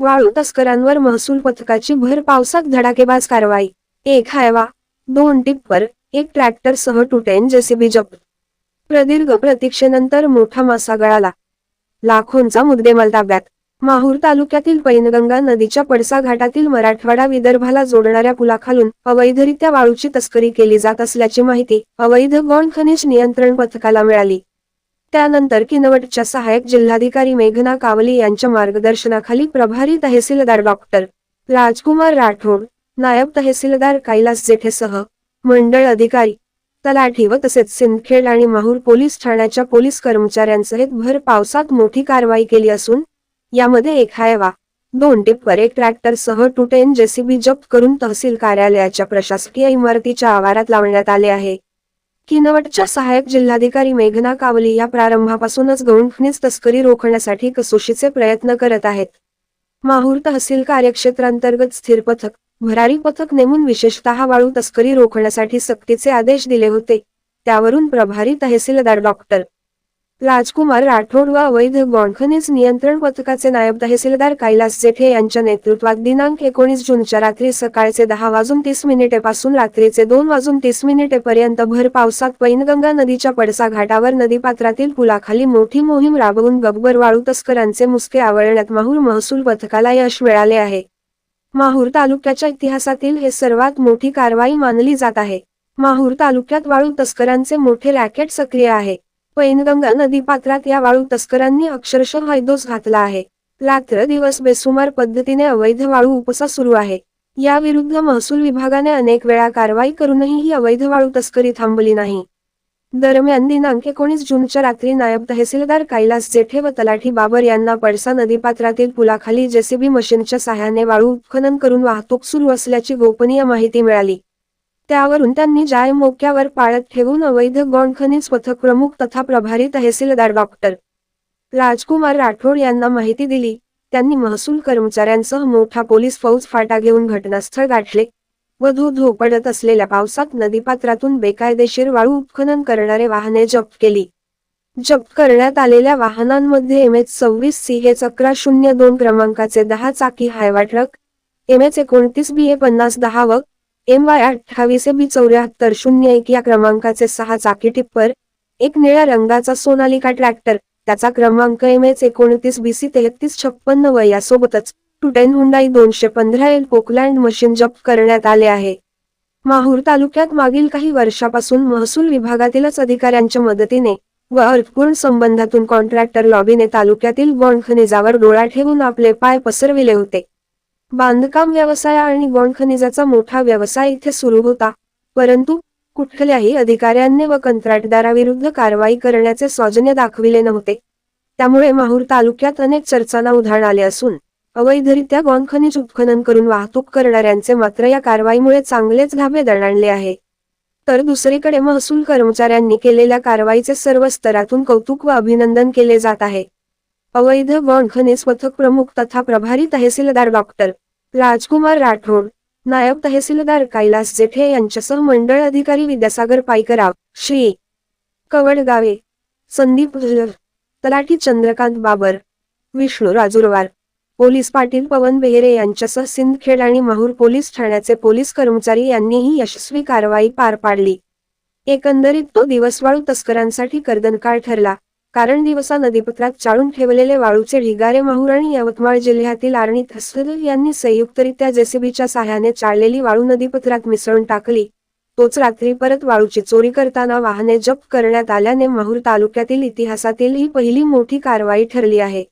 वाळू तस्करांवर महसूल पथकाची भर पावसात धडाकेबाज कारवाई. एक हायवा दोन टिप्पर एक ट्रॅक्टर सह टुटेन जेसीबी जप्त. प्रदीर्घ प्रतीक्षेनंतर मोठा मासा गळाला. लाखोंचा मुद्देमाल ताब्यात. माहूर तालुक्यातील पैनगंगा नदीच्या पडसा घाटातील मराठवाडा विदर्भाला जोडणाऱ्या पुलाखालून अवैधरित्या वाळूची तस्करी केली जात असल्याची माहिती अवैध गौण खनिज नियंत्रण पथकाला मिळाली. त्यानंतर किनवटच्या सहाय्यक जिल्हाधिकारी मेघना कावली यांच्या मार्गदर्शनाखाली प्रभारी तहसीलदार डॉक्टर राजकुमार राठोड नायब तहसीलदार कैलास जेठेसह मंडळ अधिकारी तलाठी व तसेच सिंदखेड आणि माहूर पोलीस ठाण्याच्या पोलीस कर्मचाऱ्यांसहित भर पावसात मोठी कारवाई केली असून यामध्ये एक हायवा दोन टिप्पर एक ट्रॅक्टर सह टुटेन जेसीबी जप्त करून तहसील कार्यालयाच्या प्रशासकीय इमारतीच्या आवारात लावण्यात आले आहे. किनवटच्या सहाय्यक जिल्हाधिकारी मेघना कावली या प्रारंभापासूनच गौणखनिज तस्करी रोखण्यासाठी कसोशीचे प्रयत्न करत आहेत. माहूर तहसील कार्यक्षेत्रांतर्गत स्थिर पथक भरारी पथक नेमून विशेषतः वाळू तस्करी रोखण्यासाठी सक्तीचे आदेश दिले होते. त्यावरून प्रभारी तहसीलदार डॉक्टर राजकुमार राठोड व अवैध गौणखनिज नियंत्रण पथकाचे नायब तहसीलदार कैलास जेठे यांच्या नेतृत्वात दिनांक एकोणीस जूनच्या रात्री सकाळचे दहा वाजून तीस मिनिटेपासून रात्रीचे दोन वाजून तीस मिनिटेपर्यंत भर पावसात पैनगंगा नदीच्या पडसा घाटावर नदीपात्रातील पुलाखाली मोठी मोहीम राबवून गब्बर वाळू तस्करांचे मुसके आवळण्यात माहूर महसूल पथकाला यश मिळाले आहे. माहूर तालुक्याच्या इतिहासातील हे सर्वात मोठी कारवाई मानली जात आहे. माहूर तालुक्यात वाळू तस्करांचे मोठे रॅकेट सक्रिय आहे. पैनगंगा नदीपात्रात या वाळू तस्करांनी अक्षरशः हैदोस घातला आहे. रात्र दिवस बेसुमार पद्धतीने अवैध वाळू उपसा सुरू आहे. याविरुद्ध महसूल विभागाने अनेक वेळा कारवाई करूनही ही अवैध वाळू तस्करी थांबली नाही. दरम्यान दिनांक एकोणीस जूनच्या रात्री नायब तहसीलदार कैलास जेठे व तलाठी बाबर यांना पडसा नदीपात्रातील पुलाखाली जेसीबी मशीनच्या सहाय्याने वाळू उत्खनन करून वाहतूक सुरू असल्याची गोपनीय माहिती मिळाली. त्यावरून त्यांनी जाय मोक्यावर पाळत ठेवून अवैध गोंडखनी स्वतः प्रमुख तथा प्रभारी तहसीलदार डॉक्टर राजकुमार राठोड यांना माहिती दिली. त्यांनी महसूल कर्मचाऱ्यांसह मोठा पोलीस फौज फाटा घेऊन घटनास्थळ गाठले व धो धो पडत असलेल्या पावसात नदीपात्रातून बेकायदेशीर वाळू उत्खनन करणारे वाहने जप्त केली. जप्त करण्यात आलेल्या वाहनांमध्ये एम एच सव्वीस सी हे अकरा शून्य दोन क्रमांकाचे दहा चाकी हायवा ट्रक एम एच एकोणतीस बी ए पन्नास दहा व एम वाय अठ्ठावीस बी चौऱ्याहत्तर शून्य एक या क्रमांकाचे सहा चाकी टिप्पर एक निळ्या रंगाचा सोनालिका ट्रॅक्टर त्याचा क्रमांक एम एच एकोणतीस बी सी तेहतीस छप्पन्न व यासोबतच टुटेन हुंडाई दोनशे पंधरा एल पोकलँड मशीन जप्त करण्यात आले आहे. माहूर तालुक्यात मागील काही वर्षापासून महसूल विभागातीलच अधिकाऱ्यांच्या मदतीने व अर्थपूर्ण संबंधातून कॉन्ट्रॅक्टर लॉबीने तालुक्यातील बॉन्ड खनिजावर डोळा ठेवून आपले पाय पसरविले होते. बांधकाम व्यवसाय आणि गौण खनिजाचा मोठा व्यवसाय इथे सुरू होता. परंतु कुठल्याही अधिकाऱ्यांनी व कंत्राटदाराविरुद्ध कारवाई करण्याचे सौजन्य दाखविले नव्हते. त्यामुळे माहूर तालुक्यात अनेक चर्चांना उधाण आले असून अवैधरित्या गोंड खनिज उत्खनन करून वाहतूक करणाऱ्यांचे मात्र या कारवाईमुळे चांगलेच घाबे दणाणले आहे. तर दुसरीकडे महसूल कर्मचाऱ्यांनी केलेल्या कारवाईचे सर्व स्तरातून कौतुक व अभिनंदन केले जात आहे. अवैध गौण स्वथक प्रमुख तथा प्रभारी तहसीलदार डॉक्टर राजकुमार राठोड नायब तहसीलदार कैलास जेठे यांच्यासह मंडळ अधिकारी विद्यासागर पायकराव श्री. कवडगावे संदीप तलाठी चंद्रकांत बाबर विष्णू राजुरवार पोलीस पाटील पवन बेहरे यांच्यासह सिंदखेड आणि माहूर पोलीस ठाण्याचे पोलीस कर्मचारी यांनीही यशस्वी कारवाई पार पाडली. एकंदरीत तो दिवसवाळू तस्करांसाठी कर्दनकाळ ठरला. कारण दिवसा नदीपत्रात चाळून ठेवलेले वाळूचे ढिगारे माहूर आणि यवतमाळ जिल्ह्यातील आर्णी तहसील यांनी संयुक्तरित्या जेसीबीच्या सहाय्याने चाळलेली वाळू नदीपत्रात मिसळून टाकली. तोच रात्री परत वाळूची चोरी करताना वाहने जप्त करण्यात आल्याने माहूर तालुक्यातील इतिहासातील ही पहिली मोठी कारवाई ठरली आहे.